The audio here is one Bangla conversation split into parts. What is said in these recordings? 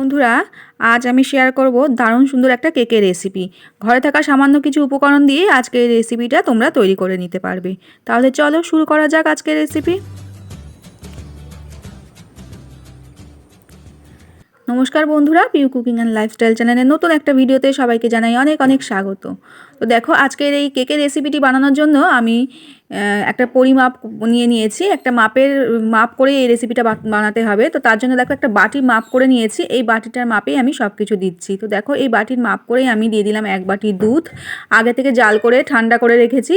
বন্ধুরা, আজ আমি শেয়ার করব দারুণ সুন্দর একটা কেকের রেসিপি ঘরে থাকা সামান্য কিছু উপকরণ দিয়ে আজকে এই রেসিপিটা তোমরা তৈরি করে নিতে পারবে। তাহলে চলো শুরু করা যাক আজকের রেসিপি নমস্কার বন্ধুরা পিউ কুকিং অ্যান্ড লাইফস্টাইল চ্যানেলের নতুন একটা ভিডিওতে সবাইকে জানাই অনেক অনেক স্বাগত। তো দেখো, আজকের এই কেকের রেসিপিটি বানানোর জন্য আমি একটা পরিমাপ নিয়ে নিয়েছি। একটা মাপের, মাপ করে এই রেসিপিটা বানাতে হবে। তো তার জন্য দেখো একটা বাটি মাপ করে নিয়েছি। এই বাটিটার মাপেই আমি সব কিছু দিচ্ছি। তো দেখো, এই বাটির মাপ করেই আমি দিয়ে দিলাম এক বাটি দুধ। আগে থেকে জাল করে, ঠান্ডা করে রেখেছি।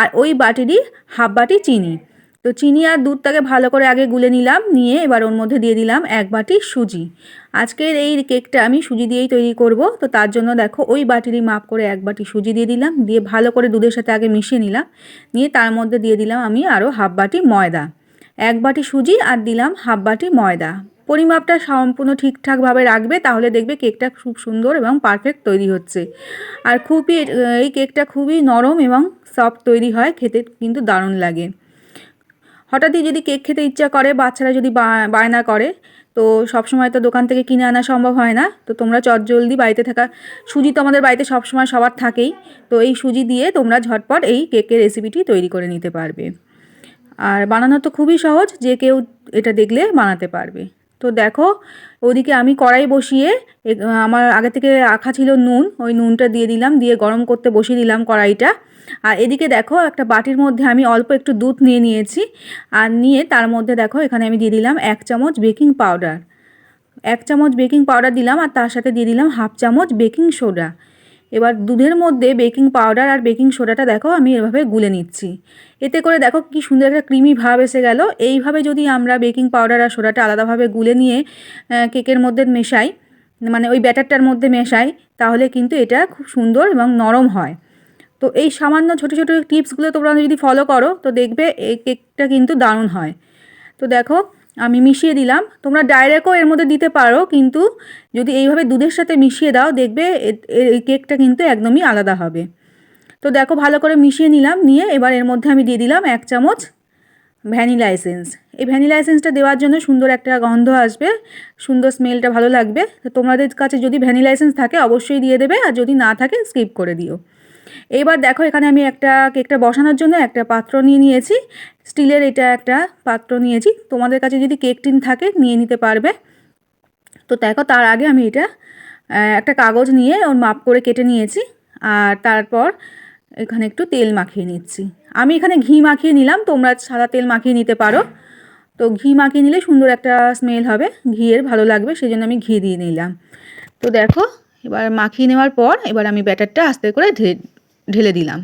আর ওই বাটিরই হাফ বাটি চিনি। তো চিনি আর দুধটাকে ভালো করে আগে গুলে নিলাম, নিয়ে এবার ওর মধ্যে দিয়ে দিলাম এক বাটি সুজি। আজকের এই কেকটা আমি সুজি দিয়েই তৈরি করব, তো তার জন্য দেখো ওই বাটিরই মাপ করে এক বাটি সুজি দিয়ে দিলাম, দিয়ে ভালো করে দুধের সাথে আগে মিশিয়ে নিলাম, নিয়ে তার মধ্যে দিয়ে দিলাম আমি আরও হাফ বাটি ময়দা। এক বাটি সুজি আর দিলাম হাফ বাটি ময়দা। পরিমাপটা সম্পূর্ণ ঠিকঠাকভাবে রাখবে, তাহলে দেখবে কেকটা খুব সুন্দর এবং পারফেক্ট তৈরি হচ্ছে। আর খুবই, এই কেকটা খুবই নরম এবং সফট তৈরি হয়, খেতে কিন্তু দারুণ লাগে। হঠাৎই যদি কেক খেতে ইচ্ছা করে, বাচ্চারা যদি বায়না করে, তো সবসময় তো দোকান থেকে কিনে আনা সম্ভব হয় না। তো তোমরা চটজলদি বাড়িতে থাকা, সুজি তো আমাদের বাড়িতে সবসময় সবার থাকেই। তো এই সুজি দিয়ে তোমরা ঝটপট এই কেকের রেসিপিটি তৈরি করে নিতে পারবে। আর বানানো তো খুবই সহজ, যে কেউ এটা দেখলে বানাতে পারবে। তো দেখো, ওদিকে আমি কড়াই বসিয়ে আমার আগে থেকে রাখা ছিল নুন, ওই নুনটা দিয়ে দিলাম, দিয়ে গরম করতে বসিয়ে দিলাম কড়াইটা। আর এদিকে দেখো, একটা বাটির মধ্যে আমি অল্প একটু দুধ নিয়ে নিয়েছি। আর নিয়ে তার মধ্যে দেখো, এখানে আমি দিয়ে দিলাম এক চামচ বেকিং পাউডার। এক চামচ বেকিং পাউডার দিলাম আর তার সাথে দিয়ে দিলাম হাফ চামচ বেকিং সোডা। এবার দুধের মধ্যে বেকিং পাউডার আর বেকিং সোডাটা দেখো, আমি এভাবে গুলে নিচ্ছি। এতে করে দেখো কি সুন্দর একটা ক্রিমি ভাব এসে গেল। এইভাবে যদি আমরা বেকিং পাউডার আর সোডাটা আলাদাভাবে গুলে নিয়ে কেকের মধ্যে মেশাই মানে ওই ব্যাটারটার মধ্যে মেশাই, তাহলে কিন্তু এটা খুব সুন্দর এবং নরম হয়। তো এই সামান্য ছোটো ছোটো টিপসগুলো তোমরা যদি ফলো করো, তো দেখবে এই কেকটা কিন্তু দারুণ হয়। তো দেখো, আমি মিশিয়ে দিলাম। তোমরা ডাইরেক্টও এর মধ্যে দিতে পারো, কিন্তু যদি এইভাবে দুধের সাথে মিশিয়ে দাও, দেখবে এই কেকটা কিন্তু একদমই আলাদা হবে। তো দেখো, ভালো করে মিশিয়ে নিলাম, নিয়ে এবার এর মধ্যে আমি দিয়ে দিলাম এক চামচ ভ্যানিলা এসেন্স। এই ভ্যানিলা এসেন্সটা দেওয়ার জন্য সুন্দর একটা গন্ধ আসবে, সুন্দর স্মেলটা ভালো লাগবে। তো তোমাদের কাছে যদি ভ্যানিলা এসেন্স থাকে, অবশ্যই দিয়ে দেবে, আর যদি না থাকে, স্কিপ করে দিও। এইবার দেখো এখানে আমি একটা কেকটা বসানোর জন্য একটা পাত্র নিয়ে নিয়েছি। স্টিলের এটা একটা পাত্র নিয়েছি। তোমাদের কাছে যদি কেক টিন থাকে নিয়ে নিতে পারবে। তো দেখো তার আগে আমি এটা একটা কাগজ নিয়ে ওর মাপ করে কেটে নিয়েছি। আর তারপর এখানে একটু তেল মাখিয়ে নিচ্ছি। আমি এখানে ঘি মাখিয়ে নিলাম, তোমরা সাদা তেল মাখিয়ে নিতে পারো। তো ঘি মাখিয়ে নিলে সুন্দর একটা স্মেল হবে, ঘিয়ের ভালো লাগবে সেই জন্য আমি ঘি দিয়ে নিলাম। তো দেখো, এবার মাখিয়ে নেওয়ার পর এবার আমি ব্যাটারটা আস্তে করে ঢেলে দিলাম।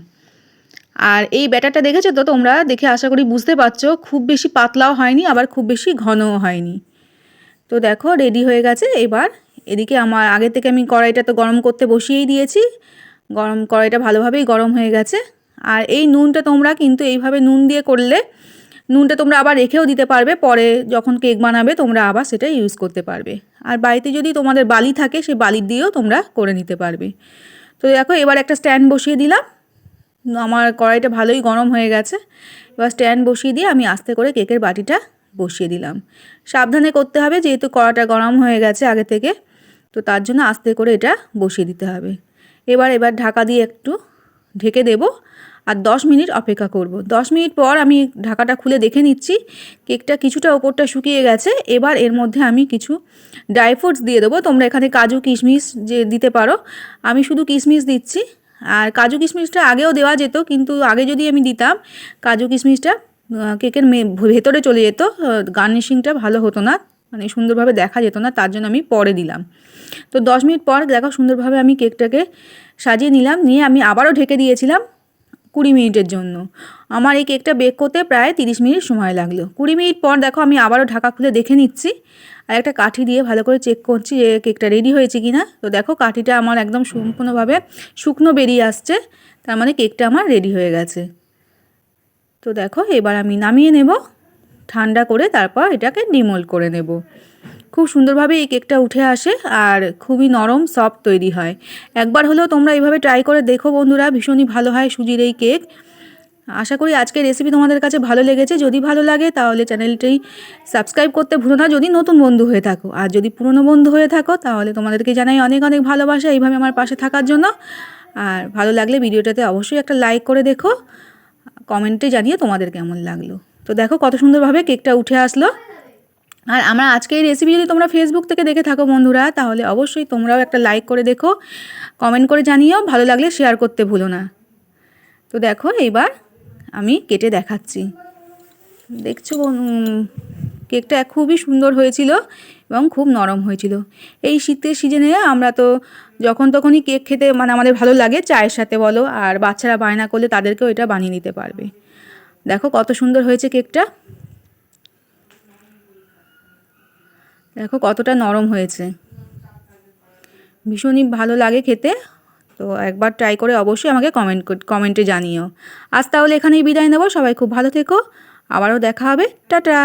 আর এই ব্যাটারটা দেখেছ তো? তোমরা দেখে আশা করি বুঝতে পারছ, খুব বেশি পাতলাও হয়নি, আবার খুব বেশি ঘনও হয়নি। তো দেখো রেডি হয়ে গেছে। এবার এদিকে আমার, আগে থেকে আমি কড়াইটা তো গরম করতে বসিয়েই দিয়েছি। গরম কড়াইটা ভালোভাবেই গরম হয়ে গেছে। আর এই নুনটা তোমরা কিন্তু এইভাবে নুন দিয়ে করলে, নুনটা তোমরা আবার রেখেও দিতে পারবে। পরে যখন কেক বানাবে, তোমরা আবার সেটা ইউজ করতে পারবে। আর বাড়িতে যদি তোমাদের বালি থাকে সেই বালি দিয়েও তোমরা করে নিতে পারবে। তো দেখো, এবার একটা স্ট্যান্ড বসিয়ে দিলাম। আমার কড়াইটা ভালোই গরম হয়ে গেছে। এবার স্ট্যান্ড বসিয়ে দিয়ে আমি আস্তে করে কেকের বাটিটা বসিয়ে দিলাম। সাবধানে করতে হবে, যেহেতু কড়াটা গরম হয়ে গেছে আগে থেকে, তো তার জন্য আস্তে করে এটা বসিয়ে দিতে হবে। এবার এবার ঢাকা দিয়ে একটু ঢেকে দেব। আর দশ মিনিট অপেক্ষা করব। দশ মিনিট পর আমি ঢাকাটা খুলে দেখে নিচ্ছি, কেকটা কিছুটা ওপরটা শুকিয়ে গেছে। এবার এর মধ্যে আমি কিছু ড্রাই ফ্রুটস দিয়ে দেবো। তোমরা এখানে কাজু কিশমিশ যে দিতে পারো, আমি শুধু কিশমিশ দিচ্ছি। আর কাজু কিশমিশটা আগেও দেওয়া যেত, কিন্তু আগে যদি আমি দিতাম, কাজু কিশমিশটা কেকের ভেতরে চলে যেত গার্নিশিংটা ভালো হতো না মানে সুন্দরভাবে দেখা যেত না, তার জন্য আমি পরে দিলাম। তো দশ মিনিট পর, দেখো সুন্দরভাবে আমি কেকটাকে সাজিয়ে নিলাম, নিয়ে আমি আবারও ঢেকে দিয়েছিলাম। কুড়ি মিনিটের জন্য। আমার এই কেকটা বেক করতে প্রায় তিরিশ মিনিট সময় লাগল। কুড়ি মিনিট পর দেখো আমি আবারও ঢাকা খুলে দেখে নিচ্ছি আর একটা কাঠি দিয়ে ভালো করে চেক করছি যে কেকটা রেডি হয়েছে কি না তো দেখো কাঠিটা আমার একদম সম্পূর্ণভাবে শুকনো বেরিয়ে আসছে, তার মানে কেকটা আমার রেডি হয়ে গেছে। তো দেখো এবার আমি নামিয়ে নেব, ঠান্ডা করে তারপর এটাকে ডিমোল্ড করে নেব। খুব সুন্দরভাবে এই কেকটা উঠে আসে আর খুবই নরম সফট তৈরি হয়। একবার হলেও তোমরা এইভাবে ট্রাই করে দেখো বন্ধুরা, ভীষণই ভালো হয় সুজির এই কেক। আশা করি আজকের রেসিপি তোমাদের কাছে ভালো লেগেছে। যদি ভালো লাগে তাহলে চ্যানেলটি সাবস্ক্রাইব করতে ভুলো না। যদি নতুন বন্ধু হয়ে থাকো, আর যদি পুরনো বন্ধু হয়ে থাকো তাহলে তোমাদেরকে জানাই অনেক অনেক ভালোবাসা এইভাবে আমার পাশে থাকার জন্য। আর ভালো লাগলে ভিডিওটাতে অবশ্যই একটা লাইক করে দেখো। কমেন্টে জানিয়ে তোমাদের কেমন লাগল। তো দেখো কত সুন্দরভাবে কেকটা উঠে আসলো। আর আমরা আজকে এই রেসিপি যদি তোমরা ফেসবুক থেকে দেখে থাকো বন্ধুরা, তাহলে অবশ্যই তোমরাও একটা লাইক করে দেখো কমেন্ট করে জানিও, ভালো লাগলে শেয়ার করতে ভুলো না। তো দেখো এবার আমি কেটে দেখাচ্ছি। দেখছ কেকটা খুবই সুন্দর হয়েছিল এবং খুব নরম হয়েছিল। এই শীতের সিজনে আমরা তো যখন তখনই কেক খেতে মানে আমাদের ভালো লাগে, চায়ের সাথে বলো, আর বাচ্চারা বায়না করলে তাদেরকেও এটা বানিয়ে নিতে পারবে। দেখো কত সুন্দর হয়েছে কেকটা দেখো কতটা নরম হয়েছে। ভীষণই ভালো লাগে খেতে। তো একবার ট্রাই করে অবশ্যই আমাকে কমেন্ট কমেন্টে জানিও। আজ তাহলে এখানেই বিদায় নেব। সবাই খুব ভালো থেকো। আবারও দেখা হবে। টাটা!